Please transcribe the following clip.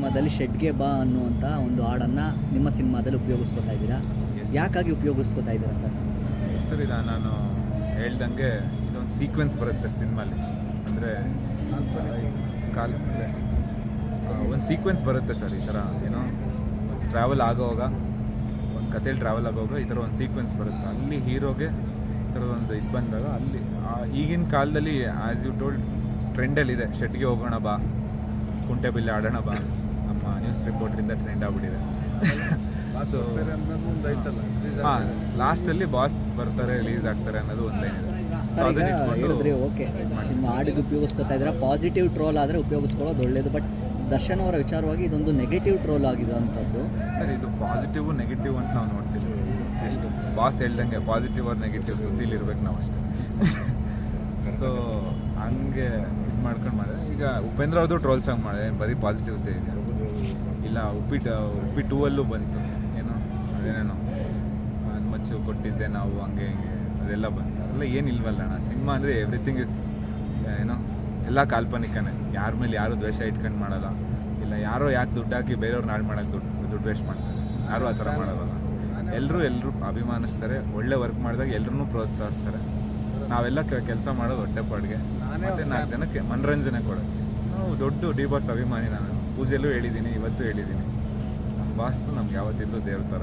ಸಿನಿಮಾದಲ್ಲಿ ಶೆಡ್ಗೆ ಬಾ ಅನ್ನುವಂಥ ಒಂದು ಹಾಡನ್ನು ನಿಮ್ಮ ಸಿನಿಮಾದಲ್ಲಿ ಉಪಯೋಗಿಸ್ಕೊತಾ ಇದ್ದೀರಾ? ಯಾಕಾಗಿ ಉಪಯೋಗಿಸ್ಕೊತಾ ಇದ್ದೀರಾ ಸರ್? ಸರ್ ಇಲ್ಲ ನಾನು ಹೇಳ್ದಂಗೆ ಇದೊಂದು ಸೀಕ್ವೆನ್ಸ್ ಬರುತ್ತೆ ಸಿನಿಮಾಲಿ. ಅಂದರೆ ಕಾಲ್ ಒಂದು ಸೀಕ್ವೆನ್ಸ್ ಬರುತ್ತೆ ಸರ್ ಈ ಥರ ಏನೋ ಟ್ರಾವೆಲ್ ಆಗೋವಾಗ ಒಂದು ಕಥೆಯಲ್ಲಿ ಟ್ರಾವೆಲ್ ಆಗೋವಾಗ ಈ ಥರ ಒಂದು ಸೀಕ್ವೆನ್ಸ್ ಬರುತ್ತೆ. ಅಲ್ಲಿ ಹೀರೋಗೆ ಈ ಥರದ ಒಂದು ಇದು ಬಂದಾಗ ಅಲ್ಲಿ ಈಗಿನ ಕಾಲದಲ್ಲಿ ಆ್ಯಸ್ ಯು ಟೋಲ್ಡ್ ಟ್ರೆಂಡಲ್ಲಿದೆ ಶೆಟ್ಗೆ ಹೋಗೋಣ ಬಾ ಕುಂಟೆಬಿಲ್ಲೆ ಆಡೋಣ ಬಾ. ನಮ್ಮ ನ್ಯೂಸ್ ರಿಪೋರ್ಟ್ರಿಂದ ಟ್ರೆಂಡ್ ಆಗ್ಬಿಟ್ಟಿದೆ. ಸೊ ಹಾಂ ಲಾಸ್ಟಲ್ಲಿ ಬಾಸ್ ಬರ್ತಾರೆ ರಿಲೀಸ್ ಆಗ್ತಾರೆ ಅನ್ನೋದು ಒಂದೇ. ಲೈನ್ ಇದೆ ಹೇಳಿದ್ರಿ ಓಕೆ. ನಿಮ್ಮ ಹಾಡಿಗೆ ಉಪಯೋಗಿಸ್ಕೊತಾ ಇದ್ರೆ ಪಾಸಿಟಿವ್ ಟ್ರೋಲ್ ಆದರೆ ಉಪಯೋಗಿಸ್ಕೊಳ್ಳೋದು ಒಳ್ಳೆಯದು ಬಟ್ ದರ್ಶನ್ ಅವರ ವಿಚಾರವಾಗಿ ಇದೊಂದು ನೆಗೆಟಿವ್ ಟ್ರೋಲ್ ಆಗಿರೋಂಥದ್ದು ಸರ್ ಇದು ಪಾಸಿಟಿವ್ ನೆಗೆಟಿವ್ ಅಂತ ನಾವು ನೋಡ್ತೀವಿ ಎಷ್ಟು ಬಾಸ್ ಹೇಳ್ದಂಗೆ ಪಾಸಿಟಿವ್ ಆರ್ ನೆಗೆಟಿವ್ ಸುದ್ದಿಲಿರ್ಬೇಕು ನಾವು ಅಷ್ಟೇ ಸೊ ಹಂಗೆ ಇದು ಮಾಡ್ಕೊಂಡು ಮಾಡಿದೆ. ಈಗ ಉಪೇಂದ್ರ ಅವ್ರದ್ದು ಟ್ರೋಲ್ ಸಾಂಗ್ ಮಾಡಿದೆ. ಬರೀ ಪಾಸಿಟಿವ್ಸ್ ಇದೆ. ಇಲ್ಲ, ಉಪ್ಪಿಟ್ಟು ಉಪ್ಪಿ ಟೂ ಅಲ್ಲೂ ಬಂತು. ಏನೋ ಅದೇನೇನೋ ಅದ್ ಮಚ್ಚು ಕೊಟ್ಟಿದ್ದೆ ನಾವು, ಹಂಗೆ, ಹಿಂಗೆ. ಅದೆಲ್ಲ ಬಂತು. ಅದೆಲ್ಲ ಏನಿಲ್ವಲ್ಲ ಅಣ್ಣ. ಸಿನಿಮಾ ಅಂದರೆ ಎವ್ರಿಥಿಂಗ್ ಇಸ್ ಏನೋ, ಎಲ್ಲ ಕಾಲ್ಪನಿಕನೇ. ಯಾರ ಮೇಲೆ ಯಾರು ದ್ವೇಷ ಇಟ್ಕೊಂಡು ಮಾಡಲ್ಲ. ಇಲ್ಲ, ಯಾರೋ ಯಾಕೆ ದುಡ್ಡು ಹಾಕಿ ಬೇರೆಯವ್ರು ಹಾಳು ಮಾಡೋಕ್ಕೆ ದುಡ್ಡು ದುಡ್ಡು ವೇಸ್ಟ್ ಮಾಡ್ತಾರೆ. ಯಾರು ಆ ಥರ ಮಾಡೋಲ್ಲ. ಎಲ್ಲರೂ ಎಲ್ಲರೂ ಅಭಿಮಾನಿಸ್ತಾರೆ. ಒಳ್ಳೆ ವರ್ಕ್ ಮಾಡಿದಾಗ ಎಲ್ಲರೂ ಪ್ರೋತ್ಸಾಹಿಸ್ತಾರೆ. ನಾವೆಲ್ಲ ಕೆಲಸ ಮಾಡೋದು ಹೊಟ್ಟೆಪಾಡ್ಗೆ ಮತ್ತೆ ನಾಲ್ಕು ಜನಕ್ಕೆ ಮನರಂಜನೆ ಕೊಡೋದು. ನಾವು ದೊಡ್ಡ ಡಿ ಬಾಸ್ ಅಭಿಮಾನಿ ನಾನು. ಪೂಜೆಲ್ಲೂ ಹೇಳಿದ್ದೀನಿ ಇವತ್ತು ಹೇಳಿದ್ದೀನಿ. ನಮ್ಮ ಬಾಸ್ ನಮ್ಗೆ ಯಾವತ್ತಿದ್ದು ದೇವ್ರ ಥರ.